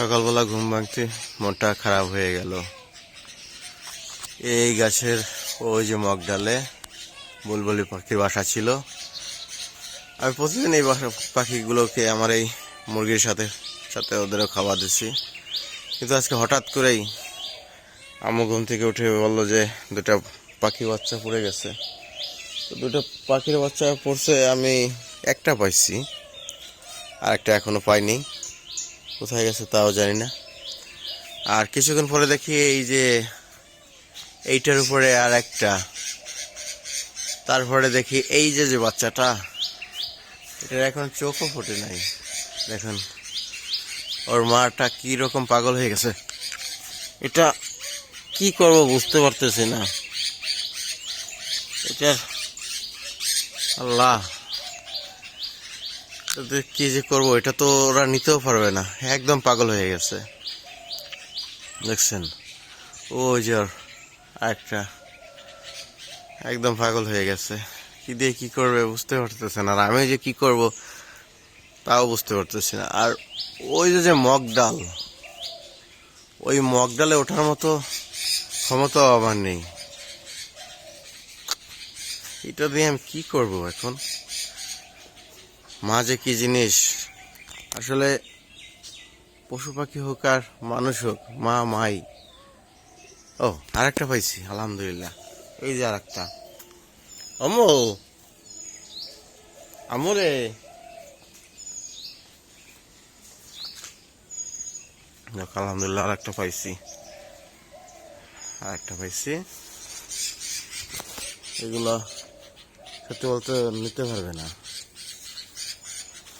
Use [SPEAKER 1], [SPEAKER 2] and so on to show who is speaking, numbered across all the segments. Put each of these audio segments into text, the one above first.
[SPEAKER 1] সকালবেলা ঘুম ভাঙতে মনটা খারাপ হয়ে গেল। এই গাছের ওই যে মগ ডালে বুলবুলি পাখির বাসা ছিল। আমি প্রতিদিন এই বাসা পাখিগুলোকে আমার এই মুরগির সাথে সাথে ওদেরও খাবার দিচ্ছি। কিন্তু আজকে হঠাৎ করেই আম্মু ঘুম থেকে উঠে বলল যে দুটা পাখি বাচ্চা পড়ে গেছে। তো দুটো পাখির বাচ্চা পড়ছে আমি একটা পাইছি, আর একটা এখনও পাইনি। কোথায় গেছে তাও জানি না। আর কিছুক্ষণ পরে দেখি এই যে এইটার উপরে আর একটা তারপরে দেখি এই যে যে বাচ্চাটা, এটার এখন চোখও ফোটে নাই। দেখুন, ওর মাটা কি রকম পাগল হয়ে গেছে। এটা কি করব বুঝতে পারতেছি না। এটা আল্লাহ। কি যে করব, এটা তো ওরা নিতেও পারবে না। একদম পাগল হয়ে গেছে। দেখছেন? ওই যে একটা একদম পাগল হয়ে গেছে। কি দিয়ে কি করবে বুঝতে পারতেছে না। আর আমি যে কি করব তাও বুঝতে পারতেছি না। আর ওই যে যে মগ ডাল, ওই মগ ডালে ওঠার মতো ক্ষমতা আমার নেই। এটা দিয়ে আমি কি করব এখন? মা যে কি জিনিস? আসলে পশু পাখি হোক আর মানুষ হোক মা মাই। ও আর একটা পাইছি আলহামদুলিল্লাহ। এই যে আরেকটা। অমো! আমরে যাক, আলহামদুলিল্লাহ আরেকটা পাইছি। আর একটা পাইছি। এগুলো সত্যি বলতে নিতে পারবে না।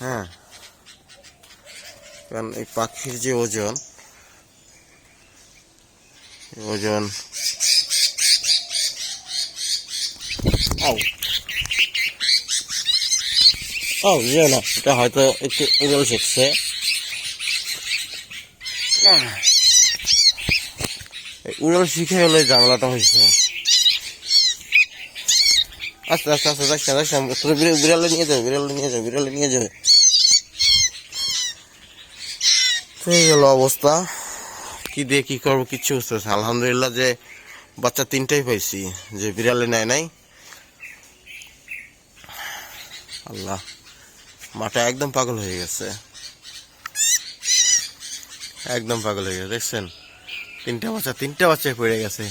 [SPEAKER 1] হ্যাঁ। কারণ এই পাখির যে ওজন ওজন। ও ইয়ে না এটা হয়তো একটু উড়ল শিখছে উড়ল শিখে হলে জানলাটা হয়েছে। আস্তে আস্তে আস্তে যাস না যাস বিড়ালে নিয়ে যাবে, বিড়ালে নিয়ে যাবে, বিড়ালে নিয়ে যাবে। তো গেল অবস্থা। কি দিয়ে কি করব, কিচ্ছু বুঝতে পারছি আলহামদুলিল্লাহ যে বাচ্চা তিনটাই পাইছি, যে বিড়ালে নেয় নাই। আল্লাহ মাটা একদম পাগল হয়ে গেছে। একদম পাগল হয়ে গেছে, দেখছেন? তিনটা বাচ্চা তিনটা বাচ্চা পড়ে গেছে।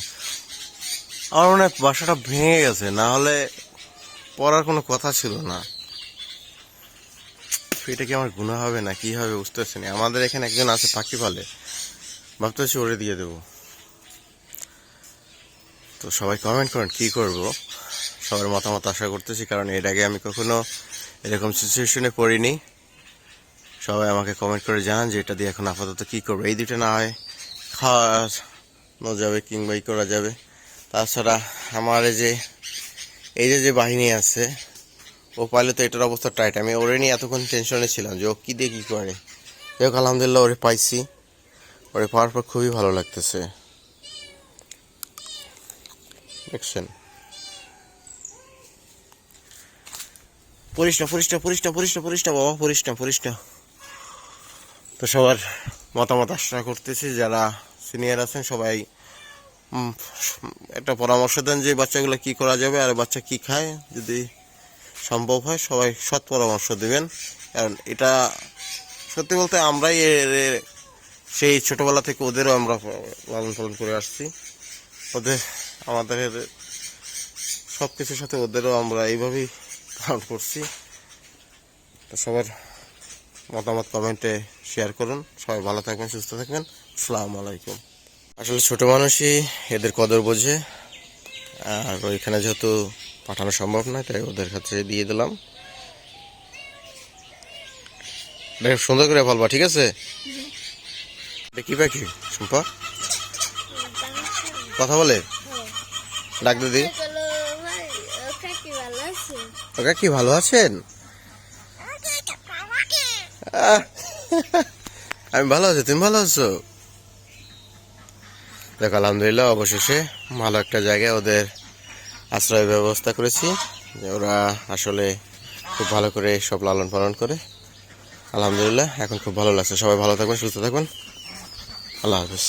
[SPEAKER 1] আমার মনে হয় বাসাটা ভেঙে গেছে, না হলে পড়ার কোনো কথা ছিল না। এটা কি আমার গুণা হবে না? কি হবে বুঝতে পারছি না আমাদের এখানে একজন আছে পাখি পালে ভাবতেছি ওরে দিয়ে দেবো। তো সবাই কমেন্ট করেন, কি করব? সবার মতামত আশা করতেছি, কারণ এর আগে আমি কখনো এরকম সিচুয়েশনে পড়িনি। সবাই আমাকে কমেন্ট করে জানান যে এটা দিয়ে এখন আপাতত কি করব? এই দুটো না হয় খাওয়ানো যাবে কিংবা ই করা যাবে। তাছাড়া আমার যে এই যে যে বাহিনী আছে, ও পাইলে তো এটার অবস্থা টাইট আমি ওরে নিয়ে এতক্ষণ টেনশনে ছিলাম যে ও কী দিয়ে কী করে। যাই হোক আলহামদুলিল্লাহ ওরে পাইছি। ওরে পাওয়ার পর খুবই ভালো লাগতেছে। দেখছেন পরিষ্কার পরিষ্কার পরিষ্কার পরিষ্কার পরিষ্কার বাবা পরিষ্কার পরিষ্কার তো সবার মতামত আশা করতেছি, যারা সিনিয়র আছেন সবাই একটা পরামর্শ দেন যে বাচ্চাগুলো কি করা যাবে আর বাচ্চা কি খায়। যদি সম্ভব হয়, সবাই সৎ পরামর্শ দেবেন। কারণ এটা সত্যি বলতে আমরাই এর সেই ছোটবেলা থেকে ওদেরও আমরা লালন পালন করে আসছি। ওদের, আমাদের সব কিছুর সাথে ওদেরও আমরা এইভাবেই পালন করছি। সবার মতামত কমেন্টে শেয়ার করুন। সবাই ভালো থাকবেন, সুস্থ থাকবেন। আসসালামু আলাইকুম। আসলে ছোট মানুষই এদের কদর বোঝে আর ওইখানে যেহেতু পাঠানো সম্ভব নয় তাই ওদের কাছে দিয়ে দিলাম। সুন্দর করে বলবা ঠিক আছে? কি পাখি শুম্পা? কথা বলে? ডাক দিদি ওকা কি ভালো আছেন? আমি ভালো আছি তুমি ভালো আছো? দেখ, আলহামদুলিল্লাহ, অবশেষে ভালো একটা জায়গায় ওদের আশ্রয় ব্যবস্থা করেছি ওরা আসলে খুব ভালো করে সব লালন পালন করে। আলহামদুলিল্লাহ, এখন খুব ভালো লাগছে। সবাই ভালো থাকবেন, সুস্থ থাকবেন। আল্লাহ হাফিজ।